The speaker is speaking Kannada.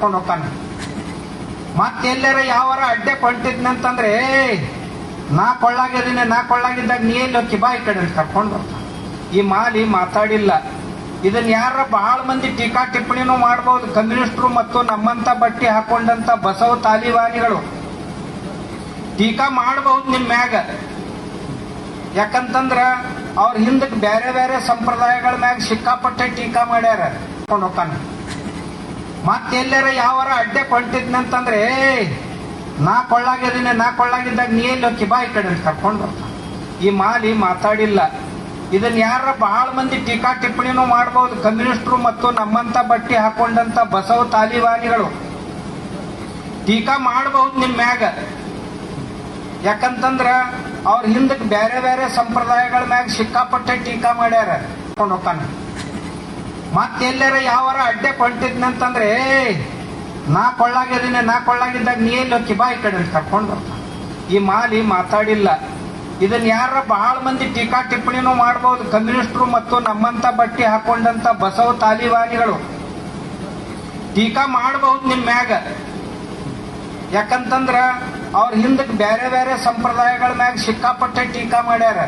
ಕರ್ಕೊಂಡು ಹೋಗ್ತಾನ ಮತ್ತೆಲ್ಲರ ಯಾವಾರ ಅಡ್ಡೆ ಕೊಂಟಿದ್ನಂತಂದ್ರೆ ನಾ ಕೊಳ್ಳಾಗಿದ್ದೀನಿ, ನಾ ಕೊಳ್ಳಾಗಿದ್ದಾಗ ನೀ ಎಲ್ಲಿ ಹೋಗಿ ಈ ಕಡೆ ಕರ್ಕೊಂಡು ಈ ಮಾಲಿ ಮಾತಾಡಿಲ್ಲ. ಇದನ್ನ ಯಾರ ಬಹಳ ಮಂದಿ ಟೀಕಾ ಟಿಪ್ಪಣಿನೂ ಮಾಡಬಹುದು ಕಮ್ಯುನಿಸ್ಟ್ರು ಮತ್ತು ನಮ್ಮಂತ ಬಟ್ಟೆ ಹಾಕೊಂಡಂತ ಬಸವ ತಾಲಿಬಾನಿಗಳು ಟೀಕಾ ಮಾಡಬಹುದು ನಿಮ್ಮ ಮ್ಯಾಗ. ಯಾಕಂತಂದ್ರ, ಅವ್ರ ಹಿಂದಕ್ಕೆ ಬೇರೆ ಬೇರೆ ಸಂಪ್ರದಾಯಗಳ ಮ್ಯಾಗ ಸಿಕ್ಕಾಪಟ್ಟೆ ಟೀಕಾ ಮಾಡ್ಯಾರ. ಕೊಂಡೋಗ್ತಾನೆ ಮತ್ತೆಲ್ಲರ ಯಾವಾರ ಅಡ್ಡೆ ಕೊಂಟಿದ್ನಂತಂದ್ರೆ ನಾ ಕೊಳ್ಳಾಗಿದ್ದೀನಿ, ನಾ ಕೊಳ್ಳಾಗಿದ್ದಾಗ ನೀ ಎಲ್ಲಿ ಹೋಗಿ ಬಾಯಿ ಕಡೆ ಕರ್ಕೊಂಡು ಈ ಮಾಲಿ ಮಾತಾಡಿಲ್ಲ. ಇದನ್ನ ಯಾರ ಬಹಳ ಮಂದಿ ಟೀಕಾ ಟಿಪ್ಪಣಿನೂ ಮಾಡಬಹುದು ಕಮ್ಯುನಿಸ್ಟ್ರು ಮತ್ತು ನಮ್ಮಂತ ಬಟ್ಟೆ ಹಾಕೊಂಡಂತ ಬಸವ ತಾಲಿಬಾನಿಗಳು ಟೀಕಾ ಮಾಡಬಹುದು ನಿಮ್ ಮ್ಯಾಗ. ಯಾಕಂತಂದ್ರ, ಅವ್ರ ಹಿಂದಕ್ಕೆ ಬೇರೆ ಬೇರೆ ಸಂಪ್ರದಾಯಗಳ ಮ್ಯಾಗ ಸಿಕ್ಕಾಪಟ್ಟೆ ಟೀಕಾ ಮಾಡ್ಯಾರ. ಕೊಂಡೋಗ್ತಾನೆ ಮತ್ತೆಲ್ಲರ ಯಾವಾರ ಅಡ್ಡೆ ಕೊಂಟಿದ್ನಂತಂದ್ರೆ ನಾ ಕೊಳ್ಳಾಗಿದ್ದೀನಿ, ನಾ ಕೊಳ್ಳಾಗಿದ್ದಾಗ ನೀ ಎಲ್ಲಿ ಹೋಗಿ ಈ ಕಡೆ ಕರ್ಕೊಂಡು ಈ ಮಾಲಿ ಮಾತಾಡಿಲ್ಲ. ಇದನ್ನ ಯಾರ ಬಹಳ ಮಂದಿ ಟೀಕಾ ಟಿಪ್ಪಣಿನೂ ಮಾಡಬಹುದು ಕಮ್ಯುನಿಸ್ಟ್ರು ಮತ್ತು ನಮ್ಮಂತ ಬಟ್ಟೆ ಹಾಕೊಂಡಂತ ಬಸವ ತಾಲಿಬಾನಿಗಳು ಟೀಕಾ ಮಾಡಬಹುದು ನಿಮ್ಮ ಮ್ಯಾಗ. ಯಾಕಂತಂದ್ರ, ಅವ್ರ ಹಿಂದಕ್ಕೆ ಬೇರೆ ಬೇರೆ ಸಂಪ್ರದಾಯಗಳ ಮ್ಯಾಗ ಸಿಕ್ಕಾಪಟ್ಟೆ ಟೀಕಾ ಮಾಡ್ಯಾರ.